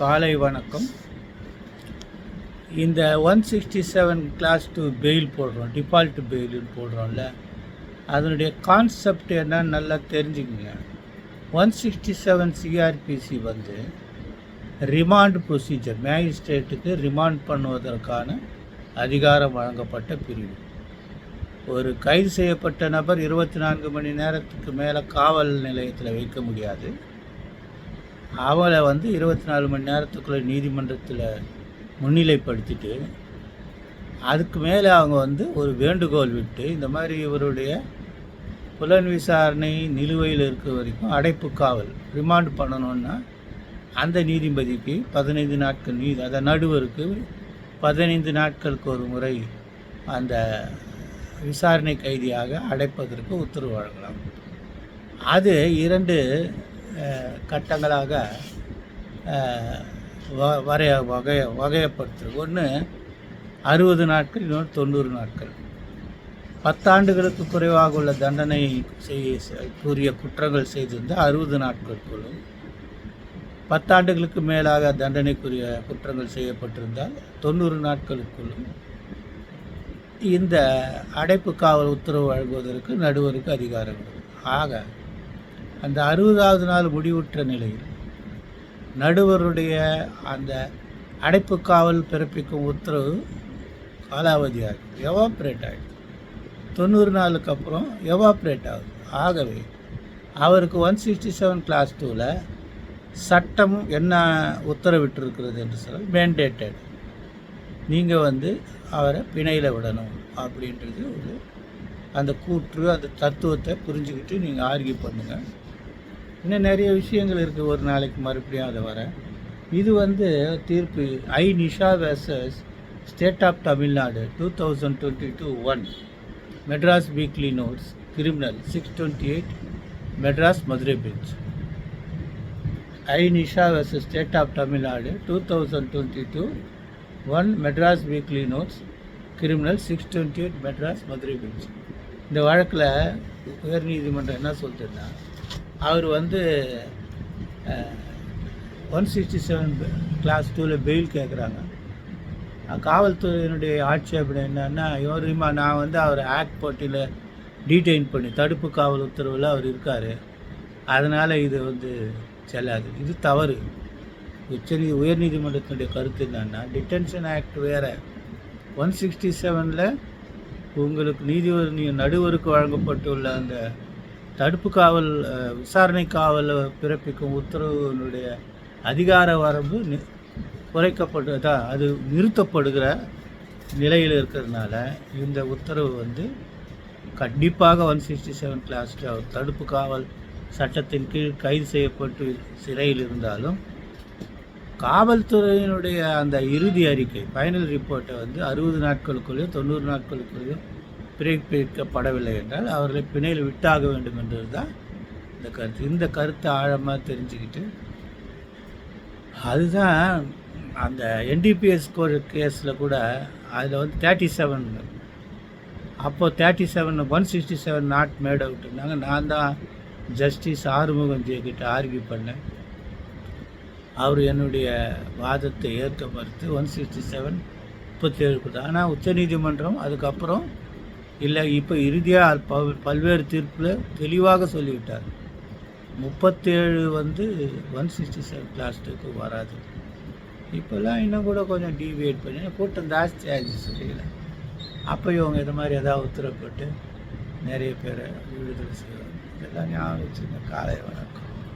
காலை வணக்கம். இந்த one sixty seven class two bail போடுறோம் டிஃபால்ட் பெயில்னு போடுறோம்ல அதனுடைய கான்செப்ட் என்னன்னு நல்லா தெரிஞ்சுக்கங்க. ஒன் சிக்ஸ்டி செவன் சிஆர்பிசி வந்து ரிமாண்ட் ப்ரொசீஜர் மேஜிஸ்ட்ரேட்டுக்கு ரிமாண்ட் பண்ணுவதற்கான அதிகாரம் வழங்கப்பட்ட பிரிவு. ஒரு கைது செய்யப்பட்ட நபர் இருபத்தி நான்கு மணி நேரத்துக்கு மேலே காவல் நிலையத்தில் வைக்க முடியாது. அவளை வந்து இருபத்தி நாலு மணி நேரத்துக்குள்ளே நீதிமன்றத்தில் முன்னிலைப்படுத்திட்டு அதுக்கு மேலே அவங்க வந்து ஒரு வேண்டுகோள் விட்டு இந்த மாதிரி இவருடைய புலன் விசாரணை நிலுவையில் இருக்க வரைக்கும் அடைப்பு காவல் ரிமாண்ட் பண்ணணுன்னா அந்த நீதிபதிக்கு பதினைந்து நாட்கள் நீதி அந்த நடுவருக்கு பதினைந்து நாட்களுக்கு ஒரு முறை அந்த விசாரணை கைதியாக அடைப்பதற்கு உத்தரவு வழங்கலாம். அது இரண்டு கட்டங்களாக வ- வரைய வகைய வகையப்படுத்து ஒன்று அறுபது நாட்கள் இன்னொன்று தொண்ணூறு நாட்கள். பத்தாண்டுகளுக்கு குறைவாக உள்ள தண்டனை செய்ய கூறிய குற்றங்கள் செய்திருந்தால் அறுபது நாட்களுக்குள்ளும் பத்தாண்டுகளுக்கு மேலாக தண்டனைக்குரிய குற்றங்கள் செய்யப்பட்டிருந்தால் தொண்ணூறு நாட்களுக்குள்ளும் இந்த அடைப்பு காவல் உத்தரவு வழங்குவதற்கு நடுவருக்கு அதிகாரம் ஆக அந்த அறுபதாவது நாள் முடிவுற்ற நிலையில் நடுவருடைய அந்த அடைப்பு காவல் பிறப்பிக்கும் உத்தரவு காலாவதியாகும் எவாப்ரேட் ஆகிடுது தொண்ணூறு நாளுக்கு அப்புறம் எவாப்ரேட் ஆகுது. ஆகவே அவருக்கு ஒன் சிக்ஸ்டி செவன் கிளாஸ் டூவில் சட்டம் என்ன உத்தரவிட்டிருக்கிறது என்று சொல்ல மேண்டேட்டட் நீங்கள் வந்து அவரை பிணையில் விடணும் அப்படின்றது ஒரு அந்த கூற்று அந்த தத்துவத்தை புரிஞ்சுக்கிட்டு நீங்கள் ஆர்கியூ பண்ணுங்கள் இன்னும் நிறைய விஷயங்கள் இருக்குது ஒரு நாளைக்கு மறுபடியும் அதை வர. இது வந்து தீர்ப்பு I Nisha versus state of Tamil Nadu two thousand twenty two one Madras weekly notes criminal six twenty eight Madras Madurai bench I Nisha vs state of Tamil Nadu two thousand twenty two one Madras weekly notes criminal six twenty eight Madras Madurai bench இந்த வழக்கில் உயர்நீதிமன்றம் என்ன சொல்லுதுன்னா அவர் வந்து one sixty seven class டூவில் bail கேட்குறாங்க காவல்துறையினுடைய ஆட்சேபனை என்னன்னா இவருமா நான் வந்து அவர் ஆக்ட் போட்டியில் டீடைன் பண்ணி தடுப்பு காவல் உத்தரவில் அவர் இருக்கார். அதனால் இது வந்து செல்லாது. இது தவறு. உச்சநீ உயர்நீதிமன்றத்தினுடைய கருத்து என்னன்னா டிடென்ஷன் ஆக்ட் வேறு. ஒன் சிக்ஸ்டி செவனில் உங்களுக்கு நீதிபதி நடுவருக்கு வழங்கப்பட்டுள்ள அந்த தடுப்பு காவல் விசாரணை காவல் பிறப்பிக்கும் உத்தரவினுடைய அதிகார வரம்பு நி- குறைக்கப்பட்டதா அது நிறுத்தப்படுகிற நிலையில் இருக்கிறதுனால இந்த உத்தரவு வந்து கண்டிப்பாக ஒன் சிக்ஸ்டி செவன் கிளாஸ் தடுப்பு காவல் சட்டத்தின் கீழ் கைது செய்யப்பட்டு சிறையில் இருந்தாலும் காவல்துறையினுடைய அந்த இறுதி அறிக்கை ஃபைனல் ரிப்போர்ட்டை வந்து அறுபது நாட்களுக்குள்ளேயோ தொண்ணூறு நாட்களுக்குள்ளேயோ பிரிப்பிக்கப்படவில்லை என்றால் அவர்களை பிணையில் விட்டாக வேண்டும் என்றது தான் இந்த கருத்து. இந்த கருத்தை ஆழமாக தெரிஞ்சுக்கிட்டு அதுதான் அந்த என்டிபிஎஸ் கேஸில் கூட அதில் வந்து தேர்ட்டி செவன் அப்போ thirty seven one sixty seven not made அவுட்னாங்க நான் தான் ஜஸ்டிஸ் ஆறுமுகம் ஜெயக்கிட்ட ஆர்கியூ பண்ணேன். அவர் என்னுடைய வாதத்தை ஏற்க மறுத்து ஒன் சிக்ஸ்டி செவன் முப்பத்தேழு கொடுத்தாங்க ஆனால் உச்சநீதிமன்றம் அதுக்கப்புறம் இல்லை இப்போ இறுதியாக பல் பல்வேறு தீர்ப்பில் தெளிவாக சொல்லிவிட்டார். முப்பத்தேழு வந்து ஒன் சிக்ஸ்டி செவன் பிளாஸ்டிக்கு வராது. இப்போல்லாம் இன்னும் கூட கொஞ்சம் டிவியேட் பண்ணி கூட்டம் ஜாஸ்தி ஆகிடுச்சு சரியில்லை அப்போ இவங்க இது மாதிரி ஏதாவது உத்தரப்பட்டு நிறைய பேரை விடுதலை செய்வாங்க. இதெல்லாம் ஞாபகம் வச்சுருந்தேன் காலை வணக்கம்.